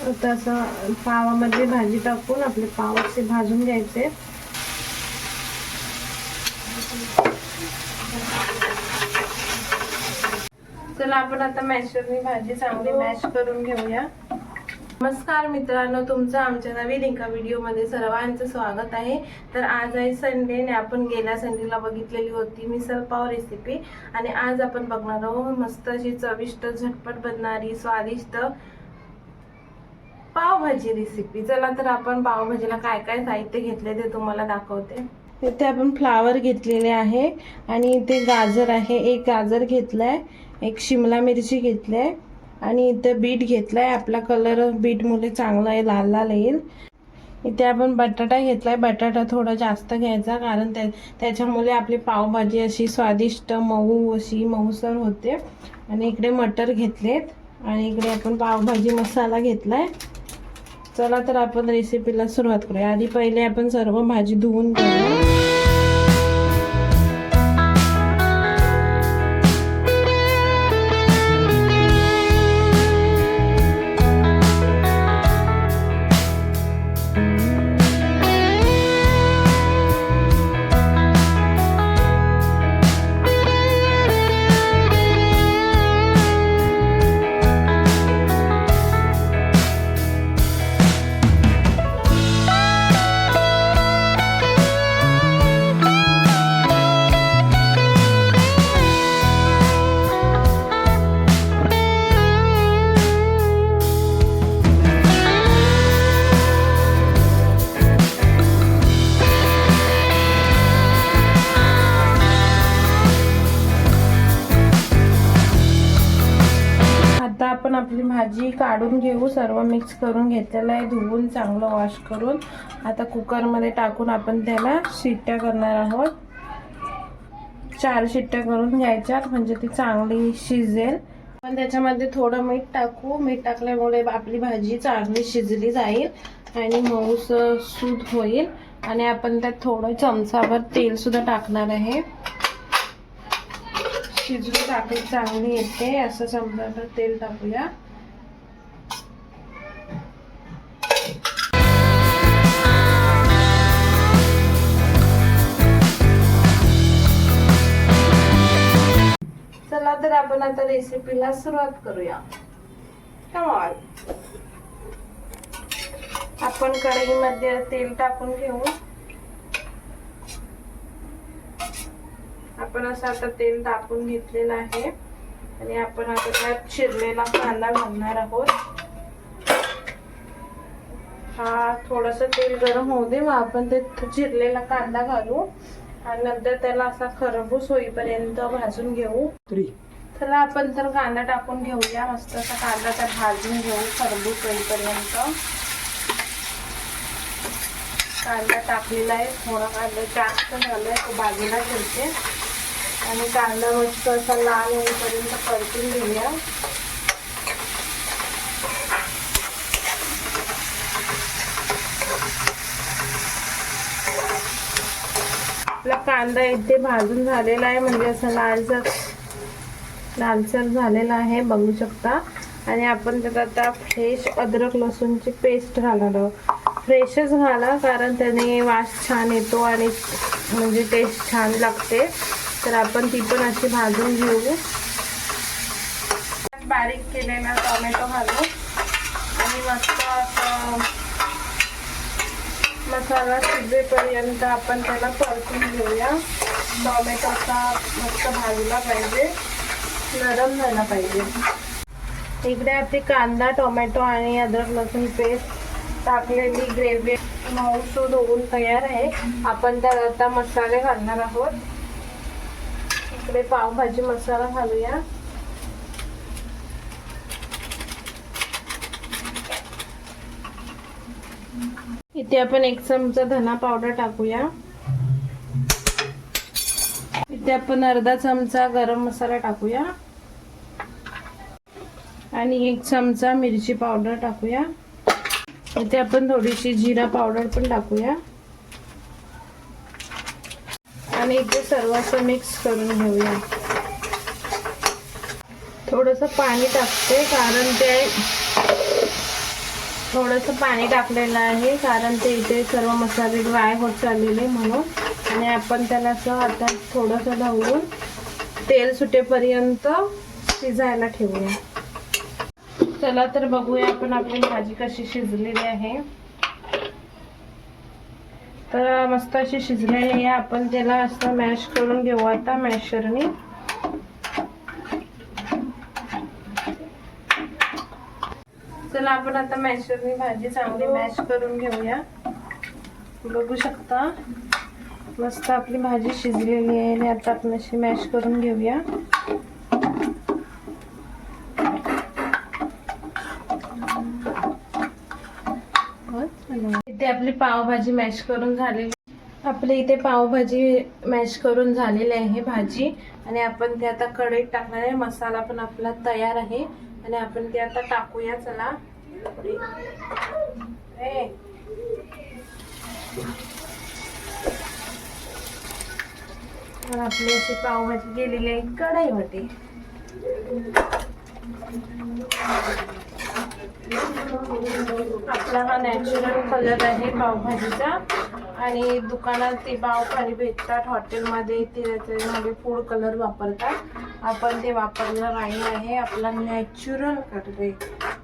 तसं पावामध्ये भाजी टाकून आपले पाव असे भाजून घ्यायचे. चला आपण आता मॅशरनी भाजी चांगली मॅश करून घेऊया. नमस्कार मित्रांनो तुमचं आमच्या नवीन एका व्हिडिओमध्ये सर्वांचं स्वागत आहे. तर आज आहे संडे आपण गेल्या संडेला बघितलेली होती मिसळ पाव रेसिपी आणि आज आपण बघणार आहोत मस्त अशी चविष्ट झटपट बनणारी स्वादिष्ट पावभाजी रेसिपी चला तर आपण पावभाजीला काय काय साहित्य घेतले ते तुम्हाला दाखवते. इथे आपण फ्लावर घेतलेले आहे आणि इथे गाजर आहे. एक गाजर घेतलाय एक शिमला मिरची घेतलाय आणि इथे बीट घेतलाय. आपला कलर बीटमुळे चांगला आहे लाल लाल येईल. इथे आपण बटाटा घेतलाय. बटाटा थोडा जास्त घ्यायचा कारण त्या त्याच्यामुळे आपली पावभाजी अशी स्वादिष्ट मऊ अशी मऊसर होते. आणि इकडे मटर घेतलेत आणि इकडे आपण पावभाजी मसाला घेतलाय. चला तर आपण रेसिपीला सुरुवात करूया. आधी पहिले आपण सर्व भाजी धुवून घेऊया आता आपण आपली भाजी काढून घेऊ. सर्व मिक्स करून घेतलेलं आहे. धुवून चांगलं वॉश करून. आता कुकरमध्ये टाकून आपण त्याला शिट्ट्या करणार आहोत. चार शिट्ट्या करून घ्यायच्या म्हणजे ती चांगली शिजेल. पण त्याच्यामध्ये थोडं मीठ टाकू. मीठ टाकल्यामुळे आपली भाजी चांगली शिजली जाईल आणि मऊस सूद होईल. आणि आपण त्यात थोडं चमचावर तेलसुद्धा टाकणार आहे. शिजून टाकली चांगली येते. असं चमचाभर तेल टाकूया. चला तर आपण आता रेसिपीला सुरुवात करूया. कमाल आपण कढईमध्ये तेल टाकून घेऊ. आपण असं आता तेल टाकून घेतलेलं आहे. आणि आपण आता त्यात चिरलेला कांदा घालणार आहोत. हा थोडस तेल गरम होऊ दे मग आपण ते चिरलेला कांदा घालू. आणि नंतर त्याला असा खरबूस होईपर्यंत भाजून घेऊ. चला आपण तर कांदा टाकून घेऊया मस्त असा कांदा त्यात भाजून घेऊ खरबूस होईपर्यंत. कांदा टाकलेला आहे थोडा कांदा जास्त झालाय तो बाजूला ठेवते. आणि कांदा मस्त असा लाल होईपर्यंत परतून घेऊया. आपला कांदा इथे भाजून झालेला आहे म्हणजे असं लालसर लालसर झालेला आहे बघू शकता. आणि आपण त्यात आता फ्रेश अद्रक लसूणची पेस्ट घालणार आहोत. फ्रेशच घाला कारण त्याने वास छान येतो आणि म्हणजे टेस्ट छान लागते. तर आपण ती पण अशी भाजून घेऊ बारीक केलेला टोमॅटो घालू. आणि मस्त असं मसाला शिजेपर्यंत आपण त्याला परतून घेऊया. टोमॅटो असा मस्त भाजला पाहिजे. नरम झाला पाहिजे. इकडे आपली कांदा टोमॅटो आणि अद्रक लसूण पेस्ट टाकलेली ग्रेव्ही मऊसूद होऊन तयार आहे. आपण त्यात आता मसाले घालणार आहोत. इकडे पावभाजी मसाला घालूया. इथे आपण एक चमचा धना पावडर टाकूया. इथे आपण अर्धा चमचा गरम मसाला टाकूया. आणि एक चमचा मिरची पावडर टाकूया. इथे आपण थोडीशी जिरा पावडर पण टाकूया. आणि इथे सर्व असं मिक्स करून घेऊया. थोडंसं पाणी टाकते कारण ते थोडंसं पाणी टाकलेलं आहे कारण ते इथे सर्व मसाले ड्राय होत चाललेले म्हणून. आणि आपण त्याला असं आता थोडंसं ढवळून तेल सुटेपर्यंत शिजायला ठेवूया. चला तर बघूया आपण आपली भाजी कशी शिजलेली आहे. तर मस्त अशी शिजलेली आहे. आपण त्याला असं मॅश करून घेऊ आता मॅशरनी चला आपण आता मॅशरनी भाजी चांगली मॅश करून घेऊया. बघू शकता. मस्त आपली भाजी शिजलेली आहे आणि आता आपण अशी मॅश करून घेऊया इथे आपली पावभाजी मॅश करून झालेली. आपली इथे पावभाजी मॅश करून झालेली आहे भाजी. आणि आपण ते आता कढईत टाकणार आहे. मसाला पण आपला तयार आहे. आणि आपण ते आता टाकूया. चला. आपली अशी पावभाजी गेलेली आहे. कढईमध्ये. आपला हा नॅचरल कलर आहे पावभाजीचा. आणि दुकानात ते पावभाजी भेटतात. हॉटेलमध्ये ते त्याच्यामध्ये फूड कलर वापरतात. आपण ते वापरलं नाही आहे. आपला नॅचरल कलर आहे.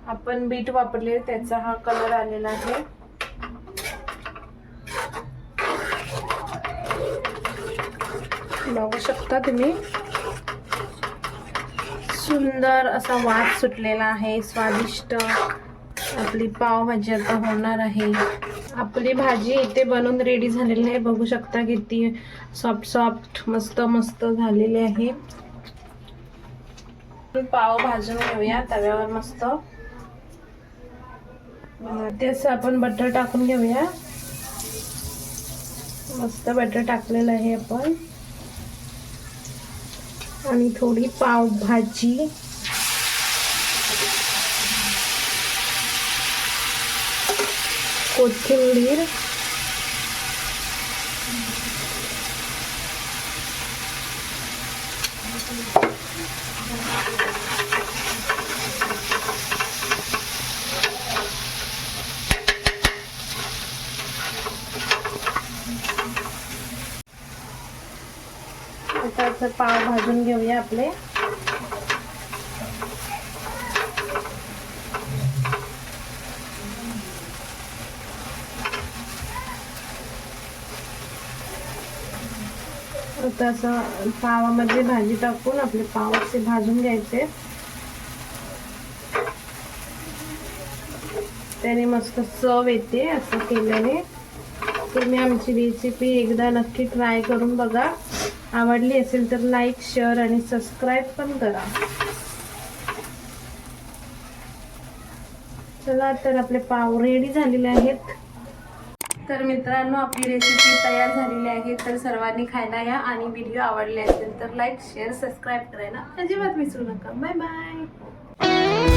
आपण बीट वापरले त्याचा हा कलर आलेला आहे. बघू शकता तुम्ही. सुंदर असा वास सुटलेला आहे. स्वादिष्ट आपली पावभाजी आता होणार आहे. आपली भाजी इथे बनवून रेडी झालेली आहे. बघू शकता किती सॉफ्ट सॉफ्ट मस्त मस्त झालेली आहे. पाव भाजून घेऊया. तव्यावर मस्त. तेच आपण बटर टाकून घेऊया. मस्त बटर टाकलेलं आहे आपण. आणि थोडी पावभाजी कोथिंबीर आता पाव भाजून घेऊया आपले. आता असं पावामध्ये भाजी टाकून आपले पाव असे भाजून घ्यायचे. त्याने मस्त चव येते असं केल्याने. तुम्ही आमची रेसिपी एकदा नक्की ट्राय करून बघा. आवडली असेल तर लाईक शेअर आणि सबस्क्राईब पण करा. चला तर आपले पाव रेडी झालेले आहेत. तर मित्रांनो आपली रेसिपी तयार झालेली आहे. तर सर्वांनी खायला या आणि व्हिडिओ आवडले असेल तर लाईक शेअर सबस्क्राईब करायला अजिबात विसरू नका. Bye bye